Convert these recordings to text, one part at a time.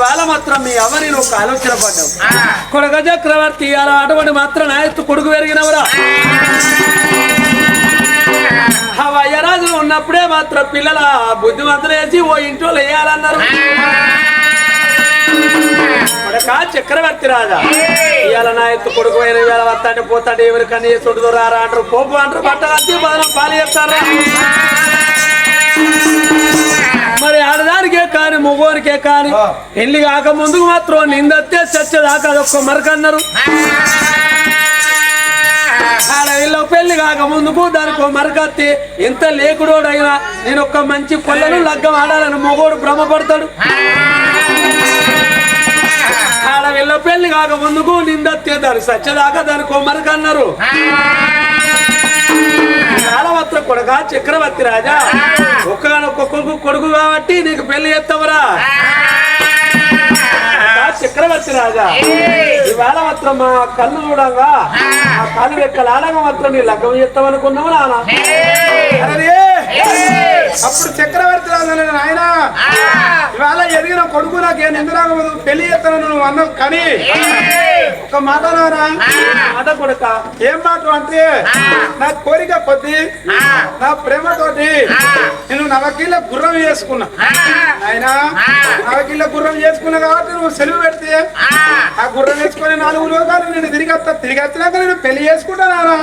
ఇవాళ మాత్రం మీ అవని ఒక ఆలోచన పడ్డావు? కొడగ చక్రవర్తి అలా అటువంటి మాత్రం నాయత్తు కొడుకు పెరిగినవరా? ఆ. వయ్యరాజులు ఉన్నప్పుడే మాత్రం పిల్లల బుద్ధిమంతులు వేసి ఓ ఇంట్లో వేయాలన్నారు కొడక చక్రవర్తి రాజా ఇవాళ నా ఎత్తు కొడుకు అయిన ఇవాళ వస్తాంటే పోతాంటే ఎవరికన్నా చుడుదు రారా అంటారు. కోపం అంటారు పట్టగత్తి బదలం పాలు చేస్తారా? మరి ఆడదానికే కాని మగోనికే కాని పెళ్ళి కాక ముందుకు మాత్రం నిందత్తే చచ్చేదాకా అదొక్క మరకన్నారు. ఆడ వీళ్ళ పెళ్ళి కాక ముందుకు దానికి మరకత్తి ఎంత లేకుడోడైనా నేను ఒక్క మంచి పొల్లను లగ్గం ఆడాలని మొగోడు భ్రమపడతాడు. ఆడ వీళ్ళ పెళ్ళి కాక ముందుకు నిందత్తే దాని సత్యదాకా దానికి మరకన్నారు. కాలవత్ర కొడుక చక్రవర్తి రాజా. ఒక్కగానొక్క కొడుకు కొడుకు కాబట్టి నీకు పెళ్ళి చేస్తావురా. చక్రవర్తి రాజా. ఇవాళ మాత్రం మా కళ్ళు చూడంగా. ఆ కళ్ళు రెక్కల ఆడంగా మాత్రం నీ లగ్గం చేస్తామనుకున్నావు నాన్న అప్పుడు చక్రవర్తి రాజు ఆయన ఇవాళ ఎదిగిన కొడుకు నాకు ఏం ఎందుకు పెళ్ళి చేస్తాను నువ్వు అన్నావు కానీ. ఒక్క మాటలోనా మాట కొడుక. ఏం మాట అంటే నా కోరిక కొద్ది నా ప్రేమ తోటి నేను నవకిల్ల గుర్రం చేసుకున్నా. అయినా నవకిల్ల గుర్రం చేసుకున్నా కాబట్టి నువ్వు సెలవు పెడితే ఆ. గుర్రం వేసుకుని నాలుగు రోజులు నేను తిరిగి వస్తా తిరిగి వచ్చినాక నేను? పెళ్ళి చేసుకుంటానా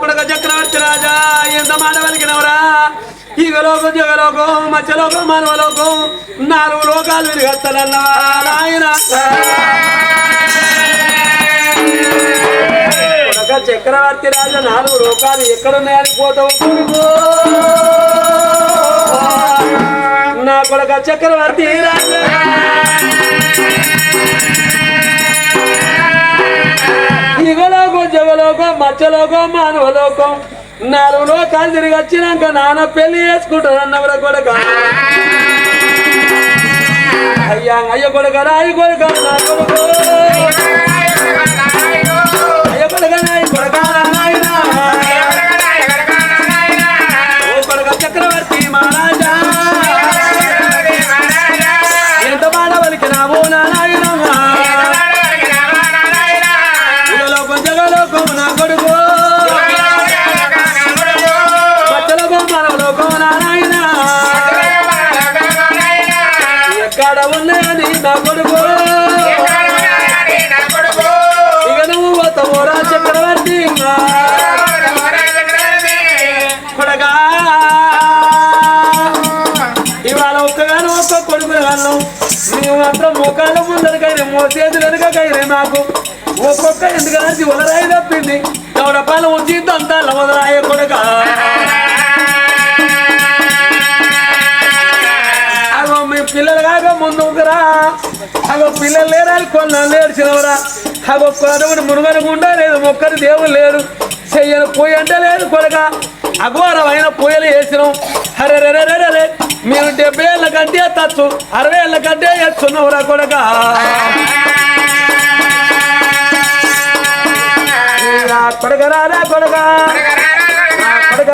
కొడక చక్రవర్తి రాజా ఎంత మాట పలికినవరా ఈగలోకం జగలోకం మధ్యలోకం మానవలోకం నాలుగు లోకాలు విరిగత్తలన్నవా నాయన. కొడుక చక్రవర్తి రాజా నాలుగు లోకాలు ఎక్కడున్నాయని పోతావు కొడుకు నా కొడక చక్రవర్తి రాజా. యుగలోకం జగలోకం మానవలోకం. నాలుగు లోకాలు తిరిగి వచ్చినాక నాన్న పెళ్ళి చేసుకుంటానన్నవర కొడక. అయ్యా అయ్య కొడక రాయి కొడక నా కొడుకు. ఉన్నదని నా కొడుకు. ఇక నువ్వు పోతావోరా చక్రవర్తి కొడగా ఇవాళ ఒక్కగాను ఒక్క కొడుకుల వాళ్ళం నువ్వు మాత్రం ముఖాల ముందరికైనా మో చేతులు వెనుకైనా నాకు. ఒక్కొక్క ఎందుకని వదరాయి తప్పింది? ఎవడపాలు వచ్చి అంతా వదరాయ కొడుకా? పిల్లలు కాక ముందుకురా అగో పిల్లలు లేరాలి కొన్నాళ్ళు లేడ్చినవరా అగో కొడుకుని మునుగనుకుండా లేదు మొక్కరు దేవుడు లేడు. చెయ్యను పోయి అంటే లేదు కొడక. అఘోరమైన పూయలు వేసినాం. అరే రే రే రే రే మీరు డెబ్బై ఏళ్ళ కంటే తచ్చు అరవై ఏళ్ళ కంటే ఎత్తున్నవరా కొడక. ఇక కొడక రారా కొడక. కొడక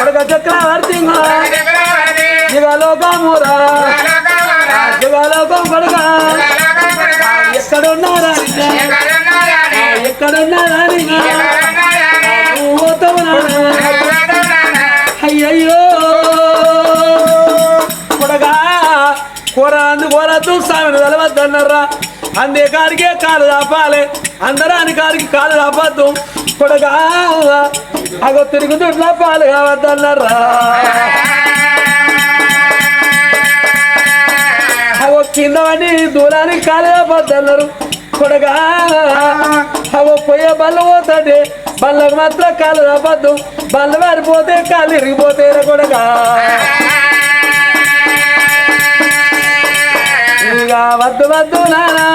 కొడక. చక్రవర్తి యుగలోకమురా యుగలోకం కొడక ఎక్కడున్నారా ఎక్కడున్నారా. అయ్యయ్యో! కొడగా కూర అందు కూర చూస్తామని తెలవద్దన్నారా? అందే కాడికే కాలు దాపాలి. అందరాని కాడికి కాలు దాపద్దు. కొడగా అగో తిరుగుతుట్ల పాలు కావద్దన్నారా? కింద పడి దూరానికి కాలు కాపద్దన్నారు కొడగా అగో పోయే బల్ల పోతుంది. బల్లకు మాత్రం కాలు రాపద్దు బల్ల మారిపోతే కాలు ఇరిగిపోతే కొడగా. ఇక వద్దు వద్దు నానా.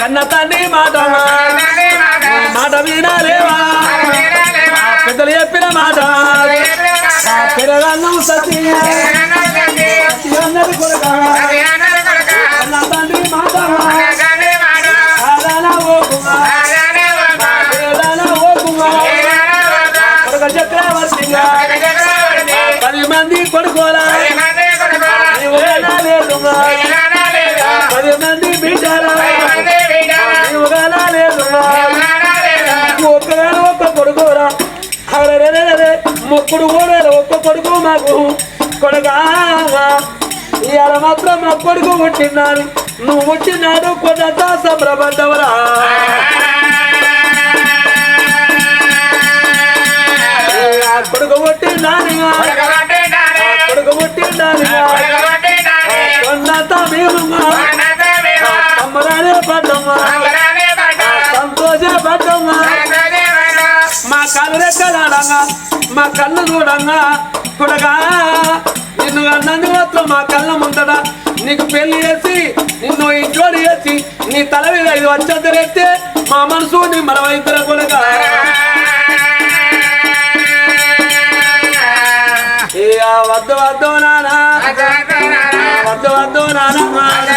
కన్న తండ్రి మాట. మాట వినాలేవా? పెద్దలు చెప్పిన మాట. పిల్లగాళ్ళం సత్య. పది మంది కొడుకోలా. పది మంది బిడ్డలా ఒక్కగానే ఒక్క కొడుకోరా. అరే ఒక్క కొడుకు మాకు. కొడుకా ఇవాళ మాత్రం మా కొడుకు నువ్వు పుట్టినాడు కొండంత సంబరపడ్డవరా కొడుకు పుట్టినానిగా కొడుకు పుట్టినానిగా కొండంత మేముగా సంబరానే పడ్డమ్మా. సంతోష పడ్డమ్మా. మా కళ్ళు రెక్కలాడంగా మా కళ్ళు చూడంగా కొడగా. నిన్ను అన్నది మాత్రం మా కళ్ళ ముందట. నీకు పెళ్ళి చేసి నిన్ను ఇంట్లోని చేసి నీ తల మీద ఇది వచ్చేద్దరెత్తే మా మనసు నీ మరవైద్దర కొడగా. వద్దు వద్దు నానా. వద్దు వద్దు నానా.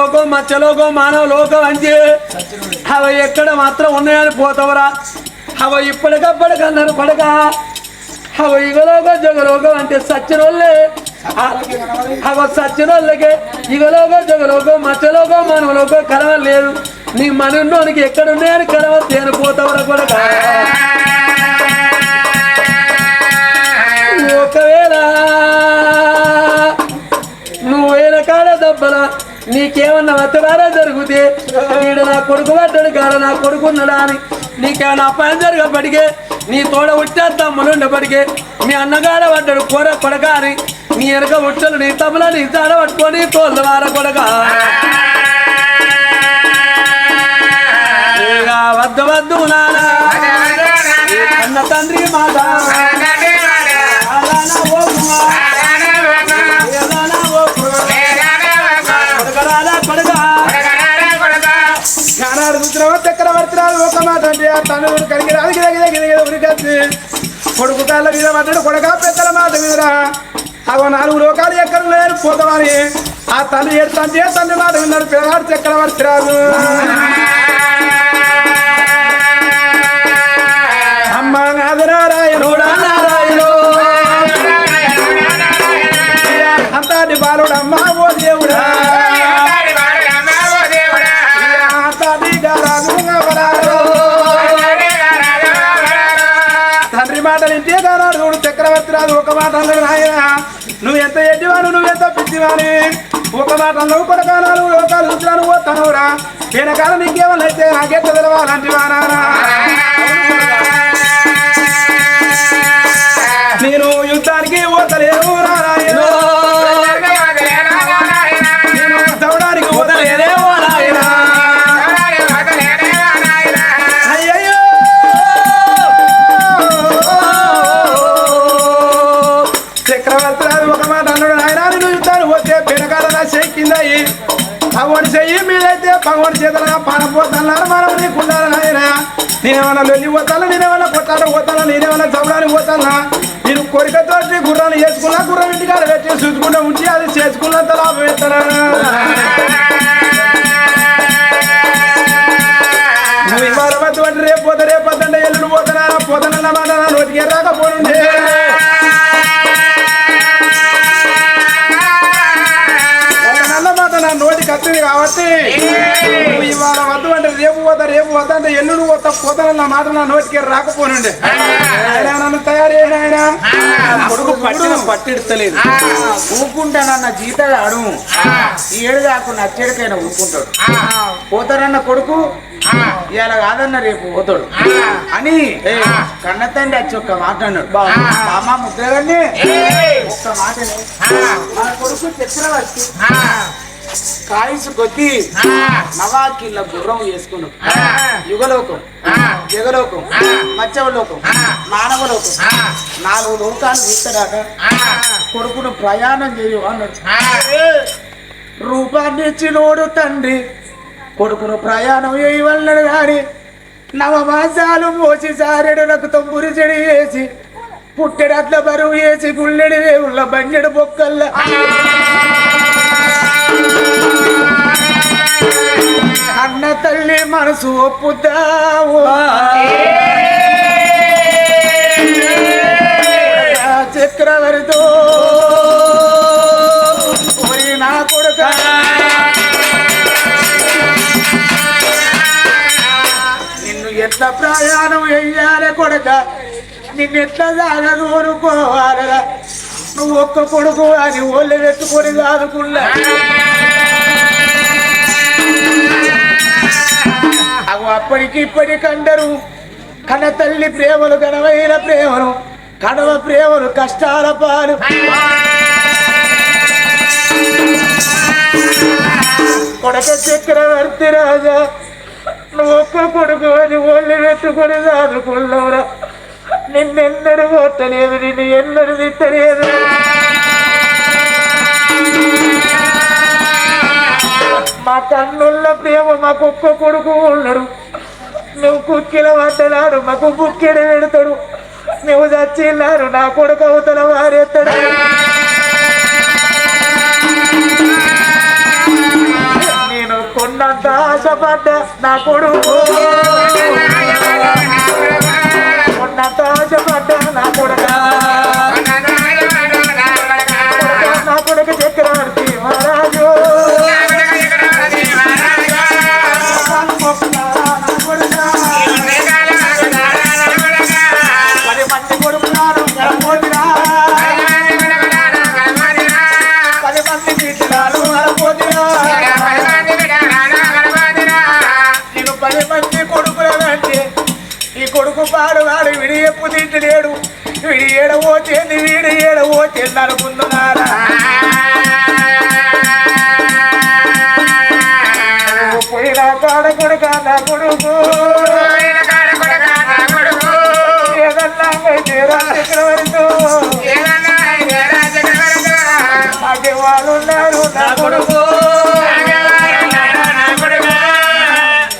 లోకం మత్స్యలోకం మానవ లోకం అంటే అవి ఎక్కడ మాత్రం ఉన్నాయని పోతావరా. అవి ఇప్పటికప్పటికన్నారు పడక. అవ ఇగలోకో జగలోకం అంటే సచ్చినోళ్ళే అవ సచ్చినోళ్ళకే ఇగలోకో జగలోకో మచ్చలోకో కలవ లేదు. నీ మనోనికి ఎక్కడున్నాయని కలవ తేను పోతావరా కొడక. ఒకవేళ నువ్వు వేల కాడ దెబ్బలా నీకేమన్నా వత్తవారా జరిగితే వీడు నా కొడుకు పడ్డాడు కాడ నా కొడుకున్నాడా అని నీకేమైనా అపాయం జరగబడికే నీ తోడ ఉట్టా తమ్ములు మీ అన్నగాడ పడ్డాడు కూర కొడక అని నీ ఎనక ఉట్టలు నీ తమ్ముల నీ తాడ పట్టుకొని తోళ్ళ కొడక. వద్దు వద్దు నాన్న అన్న తండ్రి మాట రాదు ఒక మాట అంటే ఆ తనుడు కలిగి రాదు గిద గిద గిద గిద ఉరికొచ్చి కొడుకు కాళ్ళ మీద పడ్డాడు కొడక పెద్దల మాట మీదరా అగో నాలుగు లోకాలు ఎక్కడ లేరు పోతామని ఆ తల్లి ఏడుతంటే తండ్రి మాట విన్నాడు పిల్లగాడు చక్రవర్తి రాదు అమ్మ నాదనారాయణ కాదు ఒక మాట అన్నాడు నాయన. నువ్వు ఎంత ఎడ్డివాను నువ్వు ఎంత పిచ్చివాని ఒక మాట అన్నావు నువ్వు కొడకాలు లోకాలు చూసినాను పోతానురా వెనకాల నీకేమన్నా అయితే నాకెట్ట తెలవాలంటి వానారా నేను యుద్ధానికి పోతలేను నారాయణ మీదైతే చేతలుగా చేతుల పానపోతాను మనం నీకుండాలి నాయన. నేనేమన్నా లొల్లి పోతాను? నేనేమన్నా కొట్టాడు పోతాను? నేనేమన్నా చవడానికి పోతానా? నేను కోరికతో గుర్రాన్ని వేసుకున్నా గుర్రం ఇంటికాడ పెట్టి చూసుకుంటూ ఉంచి అది చేసుకున్నంత లాభం ఎత్తనా నువ్వు రేపు పోతా రేపు వద్దంటే ఎల్లుడు పోతానా? పోతానన్న నా నోటికి రాకపోనుండే నా కాబట్టి ఇవాళ వద్దు అంటే రేపు పోతా రేపు వద్ద అంటే ఎల్లుడు పోతా పోతానన్న మాట నా నోటికి రాకపోనుండే. ఆయన నన్ను తయారు చేయను ఆయన? కొడుకు పట్టిన పట్టిడతలేదు ఊకుంటానన్న జీతాలు అడుగు ఈ ఏడు కాకుండా అచ్చేడికైనా ఊకుంటాడు. పోతారన్న కొడుకు? ఇవాళ కాదన్న రేపు పోతాడు. అని కన్న తండ్రి వచ్చి ఒక్క మాట అన్నాడు. బామ్మ ముద్రగాన్ని ఒక్క మాట కొడుకు చక్రవర్తి. కాయసు కొద్ది నవాకిళ్ళ గుర్రం వేసుకున్నాడు యుగలోకం జగలోకం మచ్చవలోకం మానవలోకం. నాలుగు లోకాలు వీస్తడాక కొడుకును ప్రయాణం చేయు అన్నాడు. రూపాన్ని ఇచ్చినోడు తండ్రి. కొడుకును ప్రయాణం చేయవలన్నాడు గాని నవమాసాలు మోసి సారెడులకు తొమ్మురి చెడి వేసి పుట్టెడట్ల బరువు వేసి గుళ్ళెడి వేవుల బంజెడు బొక్కల్ల. అన్న తల్లి మనసు ఒప్పుతావు. చక్రవరితో నా కొడుక. నిన్ను ఎట్లా ప్రయాణం వెయ్యాలి కొడక? నిన్ను ఎట్లా సాగదోనుకోవాలరా నువ్వు ఒక్క కొడుకు అని ఒళ్ళు పెట్టుకొని సాదుకున్నా అప్పటికి ఇప్పటికందరూ కన తల్లి ప్రేమలు ఘనమైన ప్రేమలు కడవ ప్రేమలు కష్టాల పాలు. కొడక చక్రవర్తి రాజా నువ్వు ఒక్క కొడుకు అని ఒళ్ళు పెట్టుకొని దాదుకున్నావురా నిన్నెన్నడు కొట్టలేదు నిన్ను ఎన్నడు తిట్టలేదు. మా కన్నుల్ల ప్రేమ మాకు ఒక్క కొడుకు ఉన్నాడు. నువ్వు కుక్కిల పడ్డలాడు మాకు బుక్కెడ పెడతాడు. నువ్వు చచ్చిల్లారు నా కొడుకు అవతల వారెత్తాడు. నేను కొన్నంత ఆశపడ్డా నా కొడుకు. కొన్నంత ఆశపడ్డా లేడు వీడి విడి ఏడవోచేంది వీడి ఏడవోచేంది అనుకుంటున్నారా పోయిన కాడ కొడుక నా కొడుకు. ఏదన్నా అయితే మాకే వాళ్ళు ఉన్నారు నా కొడుకు.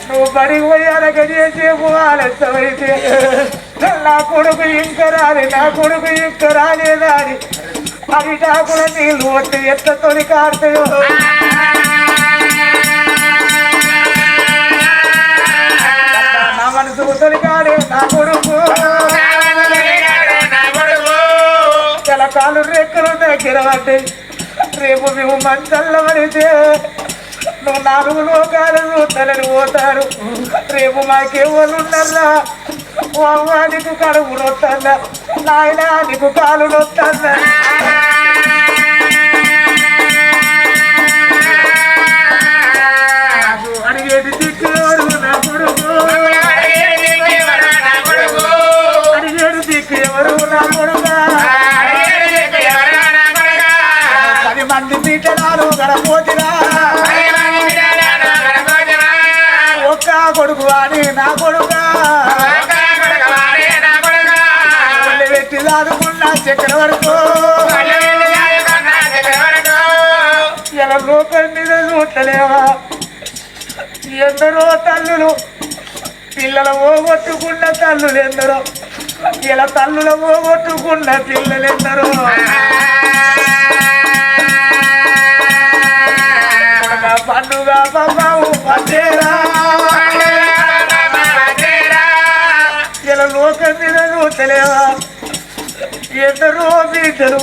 నువ్వు బడికి పోయారక చేసేపు నా కొడుకు ఇంక రాలి నా కొడుకు ఇంక రాలేదా అని అవి కాకుండా నీళ్ళు వస్తే ఎట్ల తొలి కాడతాయో నా మనసు తొలి కాడే నా కొడుకు. కాలు రెక్కలు దగ్గర పడ్డాయి. రేపు మేము మంచల్లమనితే నువ్వు నాలుగు లోకాలను చూస్తానని పోతారు. రేపు మాకేవాళ్ళు ఉన్నారా నీకు కడుపు నొత్తందా నాయన నీకు కాలు నొత్తందా అడిగేది దిక్కు ఎవరు నా కొడుకు. అడిగేది దిక్కు ఎవరు నా కొడుకా. పది మంది ఒళ్ళు పెట్టి ఇలా మీద చూడలేవా? ఎందరో తల్లులు పిల్లల ఓగొట్టుకున్న తల్లులు ఎందరో ఇలా తల్లుల ఓగొట్టుకున్న పిల్లలు ఎందరో పండుగ బాబావు పచ్చేరా ఇలా లోకం మీద చూడలేవా? ఎందరో బిడ్డలు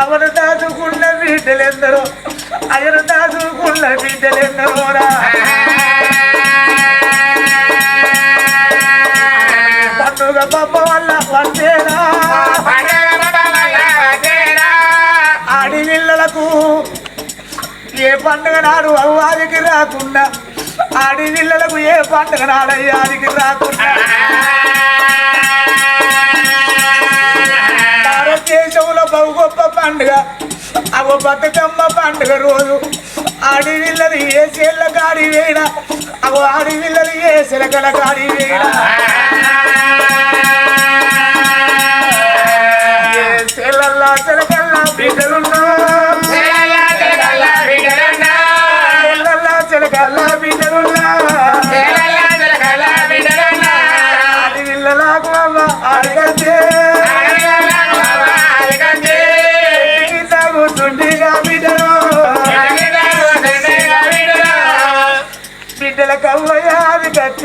అవరు దాచుకున్న బిడ్డలు ఎందరో అయను దాచుకున్న బిడ్డలు ఎందరోరా పండుగ బాబ వల్ల వచ్చేరా ఆడివిళ్ళలకు ఏ పండుగ నాడు అవ్వాదికి రాకుండా ఆడివిళ్ళలకు ఏ పండుగ నాడు అయ్యాదికి రాకుండా. గొప్ప పండుగ. అవ బతుకమ్మ పండుగ రోజు. ఆడివిల్లలు ఏ చేళ్ళ కాడి వేయడా అవ ఆడివిల్లలు ఏ శిలకల కాడి వేయడా ఏ శిలకల్లా బిడ్డలున్నా? శిలకల్లా బిడ్డలున్నా? ఆడివిల్లలకు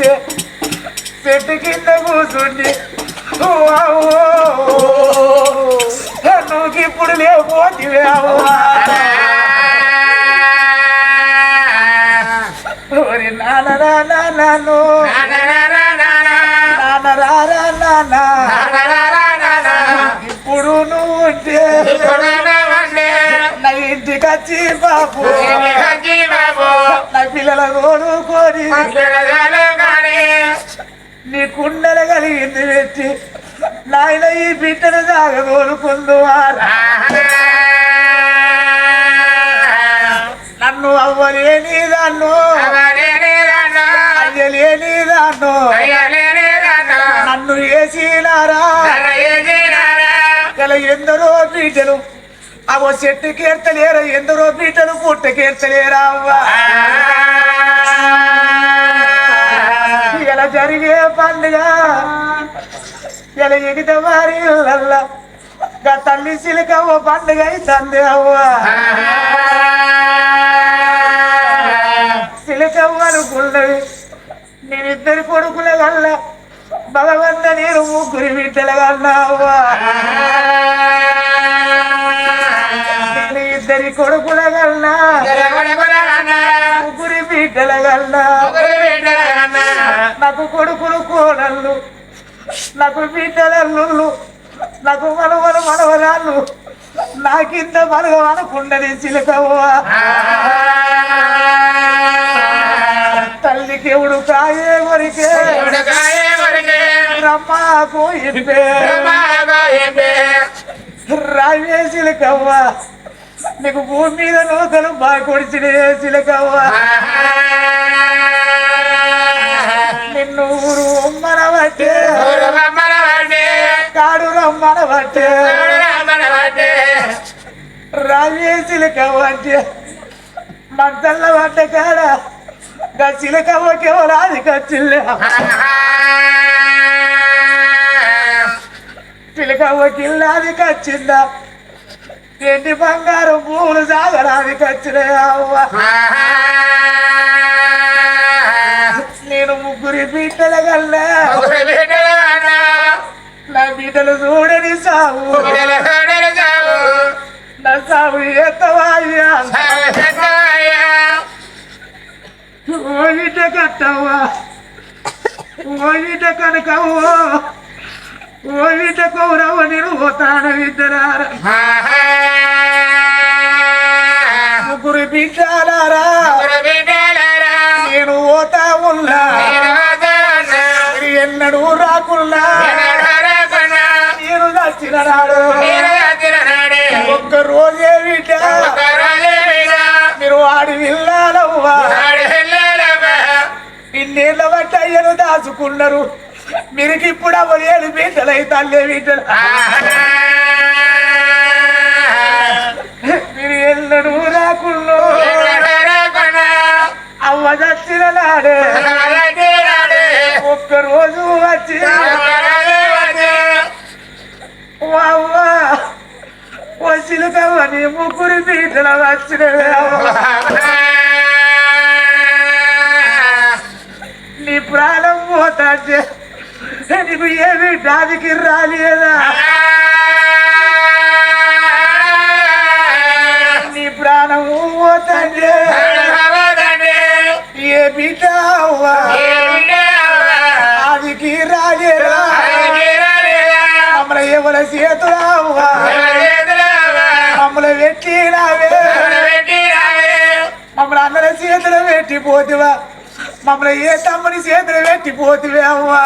కూర్చుంటే చెట్టు కింద కూర్చుంటే నువ్వు ఇప్పుడు లేకపోతే నాను ఇప్పుడు నువ్వు ఉంటే నా ఇంటికి వచ్చి బాబు. నా పిల్లల కోరుకోని నీ కుండలు కలిగింది పెట్టి నాయన ఈ బిడ్డను కోరుకుందువారా నన్ను అవ్వలేని దాన్ను. అయ్యలేని దాన్ను. నన్ను వేసినారా ఇలా ఎందరో బిడ్డలు అవో చెట్టు కేర్తలేరా? ఎందరో బిడ్డలు పుట్ట కేర్తలేరా అవ్వా? జరిగే పండుగ. ఇలా ఎగిత వారి తల్లి సిలికవ్వ పండుగ అవుతుంది అవ్వా. సిలికవ్వ అనుకున్నది నేనిద్దరి కొడుకుల వల్ల భగవంత నేను ముగ్గురి బిడ్డల కన్నా అవ్వా. నేను ఇద్దరి కొడుకుల కన్నా ముగ్గురి బిడ్డల కన్నా నాకు కొడుకులు కోడళ్ళు నాకు బిడ్డలల్లు నాకు మనవలు మనవరాళ్ళు. నాకింత మనగమనకుండని చిలకవ్వ. తల్లికి ఎవడు కాయే వరికే రమ్మాకు రావే చిలకవ్వ. నీకు భూమి మీద నూకలు బాగా కొడిచినే చిలకవ్వ. నిన్ను ఊరు బట్టే కాడు రమ్మన బట్టే రావే చిలకవ్వ అంటే మంచల్ల పడ్డ కాడ. గా చిలకవ్వకి ఎవరాది కచ్చిల్లే చిలకవ్వకి ఇల్లాది కచ్చిందా ఎండి బంగారం పూలు సాగరాది కచ్చిలే బిడ్డల గల్లా నా బిడ్డలు చూడని సాగు నా సాగు ఎత్తవాయ్యా. ఓ బిడ్డ కట్టవ్వా ఓ బిడ్డ కౌరవ నేను పోతాను బిడ్డరారా ముగ్గురు బిడ్డలారా? నేను పోతా ఉన్నా. మీరు ఎన్నడూ రాకున్నా నేను నచ్చిన నాడు. ఒక్క రోజే బిడ్డ మీరు వాడి వెళ్ళాలవ్వా. ఇన్నేళ్ళ బట్టి అయ్యను దాచుకున్నారు. మీరు ఇప్పుడు అవ్వలేడు బిడ్డలై తల్లే బిడ్డలు. మీరు ఎన్నడూ రాకుల్లో. బిడ్డలు వచ్చినవే నీ ప్రాణం పోతాంటే నీకు ఏమి దానికి రాలేదా? పెట్టిపోతివా మమ్మల్ని ఏ తమ్ముని చేతులు పెట్టిపోతివే అవ్వా?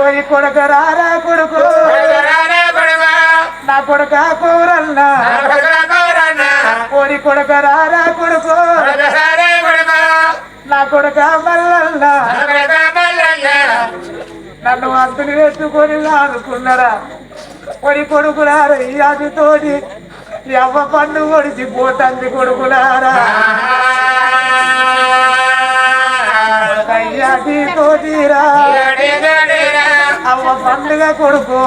ఓయ్ కొడుకు రారా కొడుకు? నా కొడుక కూరన్నా ఓడి కొడుక రారా కొడుకు? నా కొడుక మల్లన్నా నన్ను అంతులు పెట్టుకొని అనుకున్నారా ఒడి కొడుకులారా ఈ అదితోటి ఎవ్వ పండు ఒడిచి పోతుంది కొడుకులారా. తోటిరా అవ్వ పండుగ కొడుకు.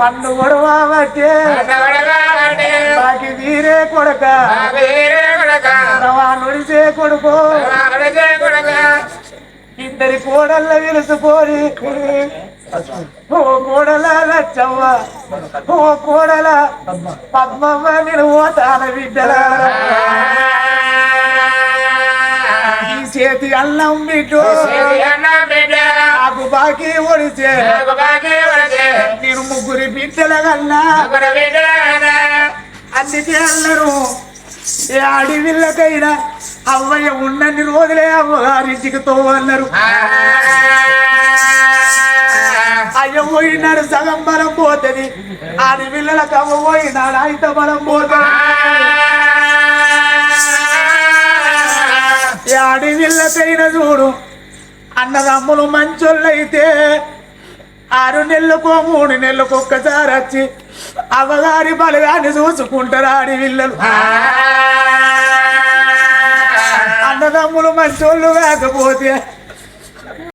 పండు కొడవబట్టే బాకి వీరే కొడుక. నుడిసే కొడుకు. ఇద్దరి కోడళ్ళ విలుసుకొని ఓ కోడల లచ్చవ్వ ఓ కోడల పద్మవ్వ నేను పోతాన బిడ్డల. ఈ చేతి అల్లం బిడ్డు నాకు బాకీ ఒడిచే. నేను ముగ్గురి బిడ్డల కన్నా అందుకే అన్నారు ఏ అడవిళ్ళకైనా అవ్వయ్య ఉన్నన్ని రోజులే అవ్వగారింటికి తోవన్నారు. అయ్య పోయినాడు సగం బలం పోతుంది. అడవిళ్ళకి అవ్వ పోయినాడు అయిత బలం పోతుంది. ఆడి పిల్లకైన చూడు. అన్నదమ్ములు మంచోళ్ళైతే ఆరు నెలలకో మూడు నెలలకు ఒక్కసారి వచ్చి అవగారి బలగాన్ని చూసుకుంటారు ఆడి పిల్లలు. అన్నదమ్ములు మంచోళ్ళు కాకపోతే